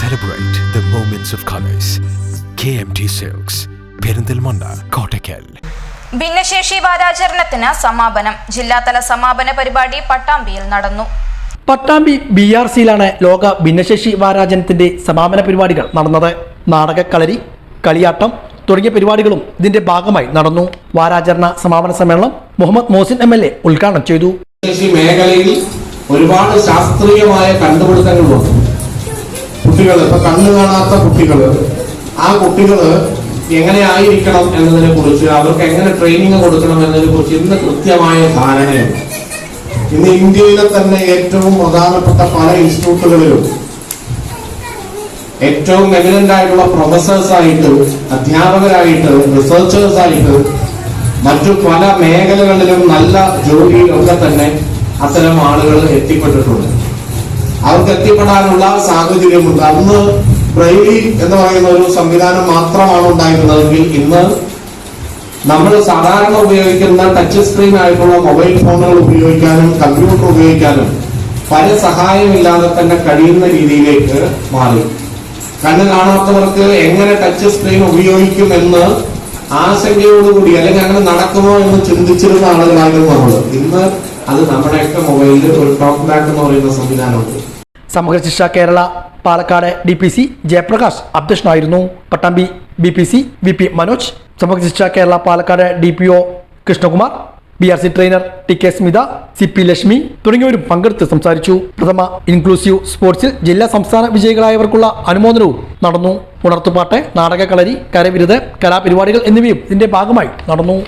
Celebrate of colours K M T silks Perinthalmanna Kottakkal ഭിന്നശേഷി വാരാചരണത്തിന് സമാപനം. ജില്ലാതല സമാപന പരിപാടി പട്ടാമ്പിയിൽ നടന്നു. പട്ടാമ്പി ബി ആർ സിയിലാണ് ലോക ഭിന്നശേഷി വാരാചരണത്തിന്റെ സമാപന പരിപാടികൾ നടന്നത്. നാടകക്കളരി കളിയാട്ടം തുടങ്ങിയ പരിപാടികളും ഇതിന്റെ ഭാഗമായി നടന്നു. വാരാചരണ സമാപന സമ്മേളനം Muhammad Mohsin M L A ഉദ്ഘാടനം ചെയ്തു. മേഖലയിൽ ഒരുപാട് ശാസ്ത്രീയമായ കണ്ടുപിടുത്തങ്ങൾ വന്നു. കുട്ടികൾ ഇപ്പൊ കണ്ണു കാണാത്ത കുട്ടികൾ ആ കുട്ടികൾ എങ്ങനെ ആയിരിക്കണം എന്നതിനെ കുറിച്ച് അവർക്ക് എങ്ങനെ ട്രെയിനിങ് കൊടുക്കണം എന്നതിനെ കുറിച്ച് ഇന്ന് കൃത്യമായ ധാരണയുണ്ട്. ഇന്ന് ഇന്ത്യയിലെ തന്നെ ഏറ്റവും പ്രധാനപ്പെട്ട പല ഇൻസ്റ്റിറ്റ്യൂട്ടുകളിലും ഏറ്റവും എമിനന്റ് ആയിട്ടുള്ള പ്രൊഫസേഴ്സ് ആയിട്ട് അധ്യാപകരായിട്ട് റിസർച്ചേഴ്സ് ആയിട്ട് മറ്റു പല മേഖലകളിലും നല്ല ജോലിയിലൊക്കെ തന്നെ അത്തരം ആളുകൾ എത്തിപ്പെട്ടിട്ടുണ്ട്. അവർക്ക് എത്തിപ്പെടാനുള്ള സാഹചര്യമുണ്ട്. അന്ന് ബ്രെയിലി എന്ന് പറയുന്ന ഒരു സംവിധാനം മാത്രമാണ് ഉണ്ടായിരുന്നതെങ്കിൽ ഇന്ന് നമ്മൾ സാധാരണ ഉപയോഗിക്കുന്ന ടച്ച് സ്ക്രീൻ ആയിട്ടുള്ള മൊബൈൽ ഫോണുകൾ ഉപയോഗിക്കാനും കമ്പ്യൂട്ടർ ഉപയോഗിക്കാനും പല സഹായമില്ലാതെ തന്നെ കഴിയുന്ന രീതിയിലേക്ക് മാറി. കണ്ണ് കാണാത്തവർക്ക് എങ്ങനെ ടച്ച് സ്ക്രീൻ ഉപയോഗിക്കുമെന്ന് ആശങ്കയോടുകൂടി അല്ലെങ്കിൽ അങ്ങനെ നടക്കുമോ എന്ന് ചിന്തിച്ചിരുന്ന ആളുകളായിരുന്നു നമ്മൾ ഇന്ന് അത് നമ്മുടെയൊക്കെ മൊബൈലിൽ ഒരു ടോക്ക് ബാക്ക് എന്ന് പറയുന്ന സംവിധാനമുണ്ട്. Samagra Shiksha Kerala Palakkad D P C Jayaprakash അധ്യക്ഷനായിരുന്നു. Pattambi B P C V P Manoj Samagra Shiksha Kerala Palakkad D P O Krishnakumar B R C trainer T K Smitha C P Lakshmi തുടങ്ങിയവരും പങ്കെടുത്ത് സംസാരിച്ചു. പ്രഥമ inclusive സ്പോർട്സിൽ ജില്ലാ സംസ്ഥാന വിജയികളായവർക്കുള്ള അനുമോദനവും നടന്നു. ഉണർത്തുപാട്ട് നാടകക്കളരി കരവിരുത് കലാപരിപാടികൾ എന്നിവയും ഇതിന്റെ ഭാഗമായി നടന്നു.